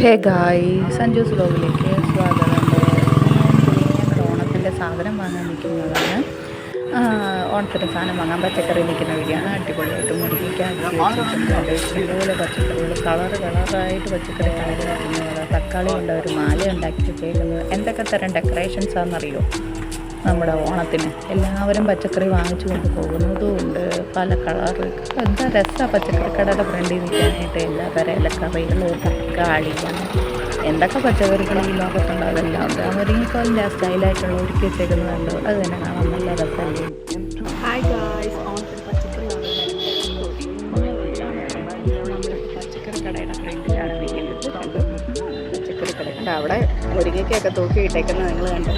ഹേ ഗായ് സഞ്ജൂസ് ബ്ലോഗിലേക്ക് സ്വാഗതം. ഓണത്തിന്റെ സാധനം വാങ്ങാൻ നിൽക്കുന്നതാണ്. ഓണത്തിന്റെ സാധനം വാങ്ങാൻ പച്ചക്കറി നിൽക്കുന്ന വീടാണ്. അടിപൊളിയായിട്ട് മുടിക്കാൻ ഇതുപോലെ പച്ചക്കറികൾ കളറ് കളറായിട്ട് പച്ചക്കറി വെക്കുന്നത് തക്കാളി കൊണ്ട് ഒരു മാല ഉണ്ടാക്കി വെച്ചേക്കുന്നത് എന്തൊക്കെ തരം ഡെക്കറേഷൻസ് ആണെന്നറിയോ? നമ്മുടെ ഓണത്തിന്. എല്ലാവരും പച്ചക്കറി വാങ്ങിച്ചു കൊണ്ട് പോകുന്നതും ഉണ്ട്. പല കളറ് എന്താ രസമാണ് പച്ചക്കറി കടയുടെ ഫ്രണ്ടിൽ നിൽക്കാനായിട്ട് എല്ലാ തരം ഇലക്കറികളും തക്കാളി എന്തൊക്കെ പച്ചക്കറികൾ ഈ ലോകത്തുണ്ടോ അതെല്ലാം ഉണ്ട്. അമരിക്കോലിന്റെ ആ സ്റ്റൈലായിട്ടുള്ള ഒരുക്കി വെച്ചേക്കുന്നുണ്ട് അത് തന്നെ കാണാൻ നല്ല രസമല്ലേ അവിടെ മുരിങ്ങയ്ക്കൊക്കെ തൂക്കി ഇട്ടേക്കുന്നത് നിങ്ങൾ കണ്ടു?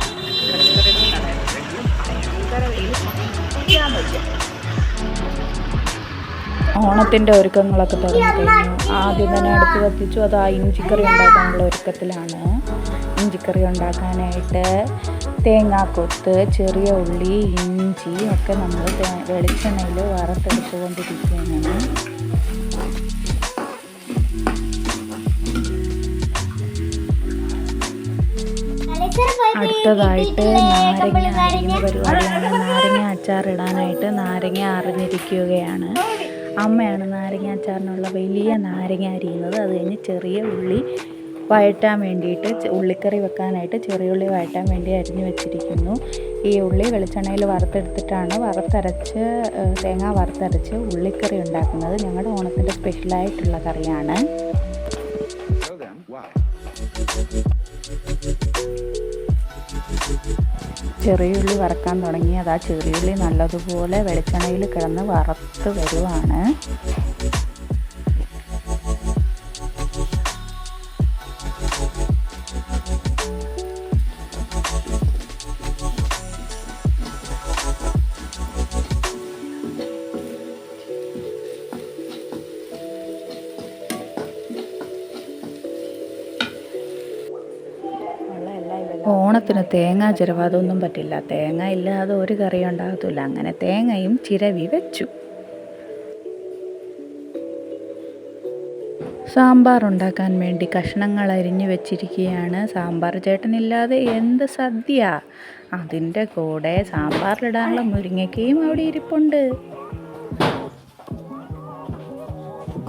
ഓണത്തിന്റെ ഒരുക്കങ്ങളൊക്കെ തുടങ്ങി കഴിഞ്ഞു ആദ്യം തന്നെ അടുത്ത് കത്തിച്ചു. അത് ആ ഇഞ്ചിക്കറി ഉണ്ടാക്കാനുള്ള ഒരുക്കത്തിലാണ്. ഇഞ്ചിക്കറി ഉണ്ടാക്കാനായിട്ട് തേങ്ങാക്കൊത്ത് ചെറിയ ഉള്ളി ഇഞ്ചി ഒക്കെ നമ്മൾ വെളിച്ചെണ്ണയിൽ വറുത്തെടുത്തുകൊണ്ടിരിക്കുകയാണ്. അടുത്തതായിട്ട് നാരങ്ങ അരിയുന്ന പരിപാടിയാണ് നാരങ്ങ അച്ചാർ ഇടാനായിട്ട് നാരങ്ങ അറിഞ്ഞിരിക്കുകയാണ് അമ്മയാണ് നാരങ്ങ അച്ചാറിനുള്ള വലിയ നാരങ്ങ അരിയുന്നത്. അത് കഴിഞ്ഞ് ചെറിയ ഉള്ളി വഴറ്റാൻ വേണ്ടിയിട്ട് ഉള്ളിക്കറി വെക്കാനായിട്ട് ചെറിയ ഉള്ളി വഴറ്റാൻ വേണ്ടി അരിഞ്ഞു വെച്ചിരിക്കുന്നു. ഈ ഉള്ളി വെളിച്ചെണ്ണയിൽ വറുത്തെടുത്തിട്ടാണ് വറുത്തരച്ച് തേങ്ങ വറുത്തരച്ച് ഉള്ളിക്കറി ഉണ്ടാക്കുന്നത്. ഞങ്ങളുടെ ഓണത്തിന്റെ സ്പെഷ്യലായിട്ടുള്ള കറിയാണ്. ചെറിയുള്ളി വറക്കാൻ തുടങ്ങി. അത് ആ ചെറിയുള്ളി നല്ലതുപോലെ വെളിച്ചെണ്ണയിൽ കിടന്ന് വറുത്ത് വരുവാണ്. ഓണത്തിന് തേങ്ങാ ചിരവ അതൊന്നും പറ്റില്ല. തേങ്ങ ഇല്ലാതെ ഒരു കറി ഉണ്ടാകത്തില്ല അങ്ങനെ തേങ്ങയും ചിരവി വെച്ചു. സാമ്പാർ ഉണ്ടാക്കാൻ വേണ്ടി കഷ്ണങ്ങൾ അരിഞ്ഞു വെച്ചിരിക്കുകയാണ്. സാമ്പാർ ചേട്ടനില്ലാതെ എന്ത് സദ്യ? അതിന്റെ കൂടെ സാമ്പാറിലിടാനുള്ള മുരിങ്ങയ്ക്കയും അവിടെ ഇരിപ്പുണ്ട്.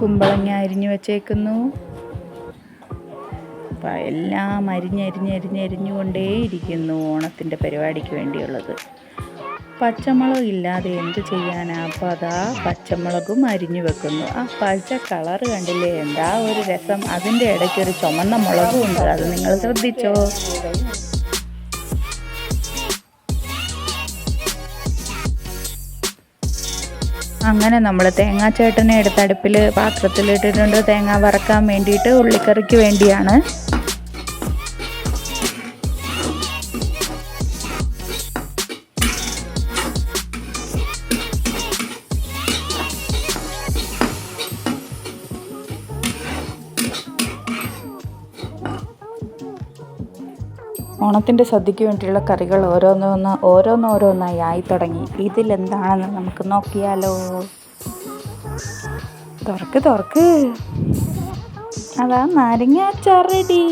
കുമ്പളങ്ങ അരിഞ്ഞു വെച്ചേക്കുന്നു. എല്ലാം അരിഞ്ഞരിഞ്ഞരിഞ്ഞരിഞ്ഞുകൊണ്ടേയിരിക്കുന്നു ഓണത്തിന്റെ പരിപാടിക്ക് വേണ്ടിയുള്ളത്. പച്ചമുളക് ഇല്ലാതെ എന്ത് ചെയ്യാനാ? അപ്പോൾ അതാ പച്ചമുളകും അരിഞ്ഞു വെക്കുന്നു. ആ പച്ച കളർ കണ്ടില്ലേ? എന്താ ഒരു രസം? അതിന്റെ ഇടയ്ക്ക് ഒരു ചുമന്ന മുളകും ഉണ്ട്. അത് നിങ്ങൾ ശ്രദ്ധിച്ചോ? അങ്ങനെ നമ്മൾ തേങ്ങാ ചേട്ടനെ എടുത്ത് അടുപ്പിൽ പാത്രത്തിലിട്ടിട്ടുണ്ട്. തേങ്ങ വറക്കാൻ വേണ്ടിയിട്ട് ഉള്ളിക്കറിക്ക് വേണ്ടിയാണ് ഓണത്തിന്റെ സദ്യക്ക് വേണ്ടിയുള്ള കറികൾ ഓരോന്നോന്ന് ഓരോന്നോരോന്നായി ആയി തുടങ്ങി ഇതിലെന്താണെന്ന് നമുക്ക് നോക്കിയാലോ? തുറക്ക് തുറക്ക്. അതാ നാരങ്ങ അച്ചാർ റെഡി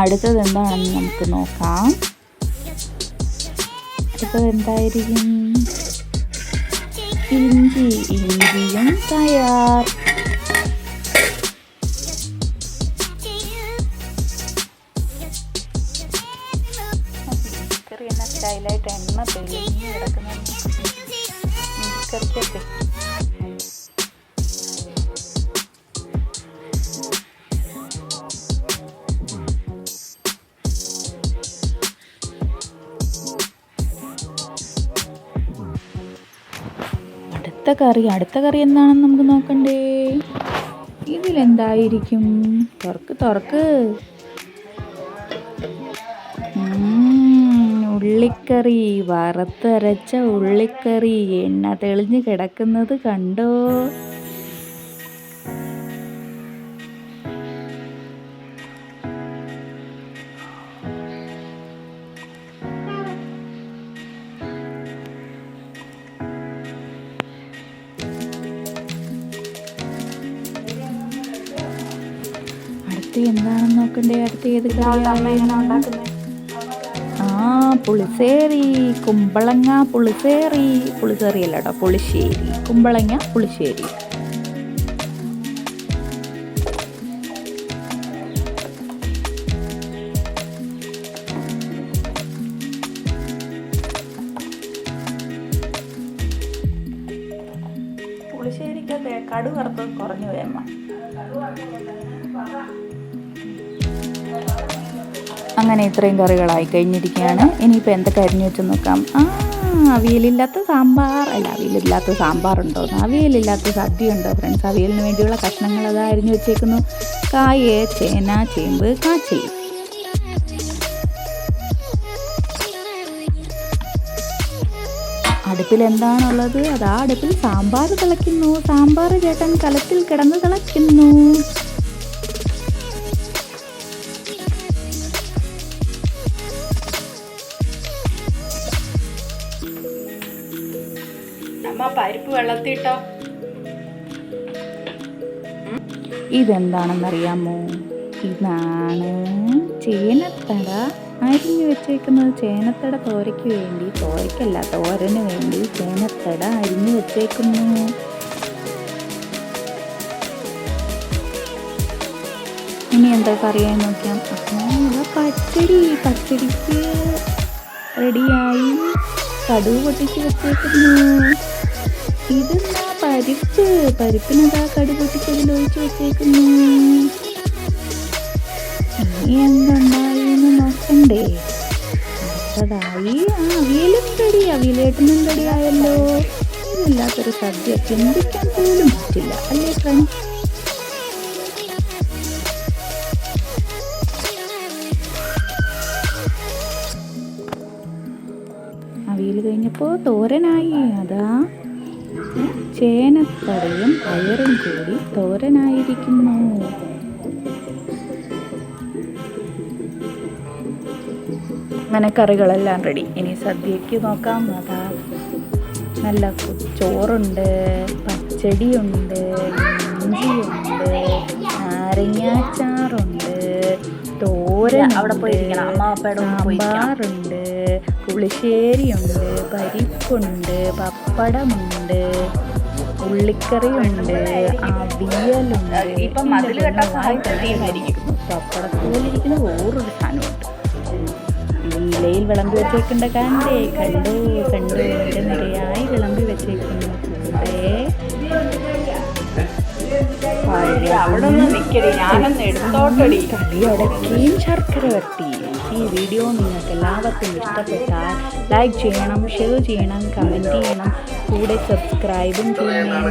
അടുത്തത് എന്താണെന്ന് നമുക്ക് നോക്കാം. അടുത്തത് എന്തായിരിക്കും ഇഞ്ചി ഇഞ്ചിയും തയ്യാർ. സ്റ്റൈലായിട്ട് എണ്ണ തെളിഞ്ഞ് കിടക്കുന്ന ഇഞ്ചിക്കറിക്കൊക്കെ അടുത്ത കറി അടുത്ത കറി എന്താണെന്ന് നമുക്ക് നോക്കണ്ടേ? ഇതിലെന്തായിരിക്കും? തുറക്ക് തുറക്ക്. ഉള്ളിക്കറി. വറുത്തരച്ച ഉള്ളിക്കറി. എണ്ണ തെളിഞ്ഞ് കിടക്കുന്നത് കണ്ടോ? അടുത്ത് എന്താണെന്ന് നോക്കണ്ടേ? അടുത്ത് ഏത് ആ പുളിശ്ശേരി. കുമ്പളങ്ങ പുളിശ്ശേരി. പുളിശ്ശേരി അല്ല കേട്ടോ പുളിശ്ശേരി. കുമ്പളങ്ങ പുളിശ്ശേരി. പുളിശ്ശേരിക്കൊക്കെ കടു വറുത്ത് കുറഞ്ഞു വേമ്മ അങ്ങനെ ഇത്രയും കറികളായി കഴിഞ്ഞിരിക്കുകയാണ്. ഇനിയിപ്പോൾ എന്തൊക്കെ അരിഞ്ഞു വെച്ച് നോക്കാം? ആ അവിയലില്ലാത്ത സാമ്പാർ. അല്ല അവിയലില്ലാത്ത സാമ്പാറുണ്ടോ? അവിയലില്ലാത്ത സദ്യ ഉണ്ടോ ഫ്രണ്ട്സ് അവിയലിന് വേണ്ടിയുള്ള കഷ്ണങ്ങൾ അത് അരിഞ്ഞു വെച്ചേക്കുന്നു. കായ ചേന ചേമ്പ് കാച്ചി അടുപ്പിൽ എന്താണുള്ളത്? അതാ അടുപ്പിൽ സാമ്പാർ തിളയ്ക്കുന്നു. സാമ്പാർ ചേട്ടൻ കലത്തിൽ കിടന്ന് തിളയ്ക്കുന്നു. അമ്മ പരിപ്പ് വെള്ളത്തിട്ടോ ഇതെന്താണെന്നറിയാമോ? ഇതാണ് ചേനത്തട. അരിഞ്ഞു വെച്ചേക്കുന്നത് ചേനത്തട തോരയ്ക്ക് വേണ്ടി തോരയ്ക്കല്ല തോരന് വേണ്ടി ചേനത്തട അരിഞ്ഞു വെച്ചേക്കുന്നു. ഇനി എന്താ കറിയായി നോക്കാം അപ്പോൾ പച്ചടി പച്ചടിക്ക് റെഡിയായി കടുവ് പൊട്ടിച്ച് വെച്ചേക്കുന്നു ഇതെന്താ പരിപ്പ്? പരിപ്പിനെന്താ കടു പൊട്ടിച്ചതിൽ ഒഴിച്ച് വെച്ചേക്കുന്നു? ഇനി എന്തുണ്ടായി എന്ന് നോക്കണ്ടേ. അടുത്തതായി ആ അവിയലും റെഡി അവിയലേട്ടനും റെഡി ഇതില്ലാത്തൊരു സദ്യ. ചിന്തിക്കാൻ പോലും പറ്റില്ല. അല്ലേ ഫ്രണ്ട്സ് അവിയൽ കഴിഞ്ഞപ്പോൾ തോരനായി. അതാ ചേനത്തടയും പയറും കൂടി തോരനായിരിക്കുന്നു. അങ്ങനെ കറികളെല്ലാം റെഡി. ഇനി സദ്യക്ക് നോക്കാം. അതാ നല്ല ചോറുണ്ട് പച്ചടിയുണ്ട് ഇഞ്ചിയുണ്ട് നാരങ്ങാച്ചാറുണ്ട് തോരൻ അവിടെ പോയിരിക്കണം. അമ്മ അപ്പയുടെ സാമ്പാറുണ്ട് പുളിശ്ശേരിയുണ്ട് പരിപ്പുണ്ട് പപ്പടമുണ്ട് ഉള്ളിക്കറിയുണ്ട് അവിയലുണ്ട്. പപ്പടത്തോലിരിക്കുന്ന വേറൊരു സാധനമുണ്ട്. ഇലയിൽ വിളമ്പി വെച്ചേക്കണ്ട കണ്ടേ കണ്ടു കണ്ടു എന്റെ നിരയായി വിളമ്പി വെച്ചേക്കുന്നു അവിടെ കടിയടക്കിയും ശർക്കര വരട്ടിയും ഈ വീഡിയോ നിങ്ങൾക്ക് എല്ലാവർക്കും ഇഷ്ടപ്പെട്ടാൽ ലൈക്ക് ചെയ്യണം ഷെയർ ചെയ്യണം കമന്റ് ചെയ്യണം. കൂടെ സബ്സ്ക്രൈബും ചെയ്യണം.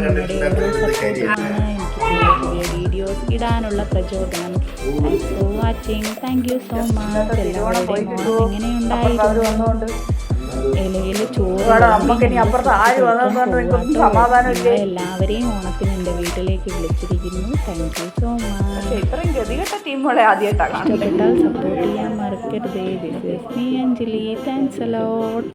വീഡിയോസ് ഇടാനുള്ള പ്രചോദനം. For watching thank you so much എല്ലാവരുടെയും എങ്ങനെയുണ്ടായിരുന്നു ഇലയിൽ ചോറ് എല്ലാവരെയും ഓണത്തിന് എന്റെ വീട്ടിലേക്ക് വിളിച്ചിരിക്കുന്നു. താങ്ക് യു സോ മച്ച് പക്ഷെ ഇത്രയും ഗതികെട്ട ടീമുകളെ ആദ്യമായിട്ടാണ് കാണുന്നത്. ഇഷ്ടപ്പെട്ടാൽ സപ്പോർട്ട് ചെയ്യാൻ മറക്കരുത്. This is me Anjali thanks a lot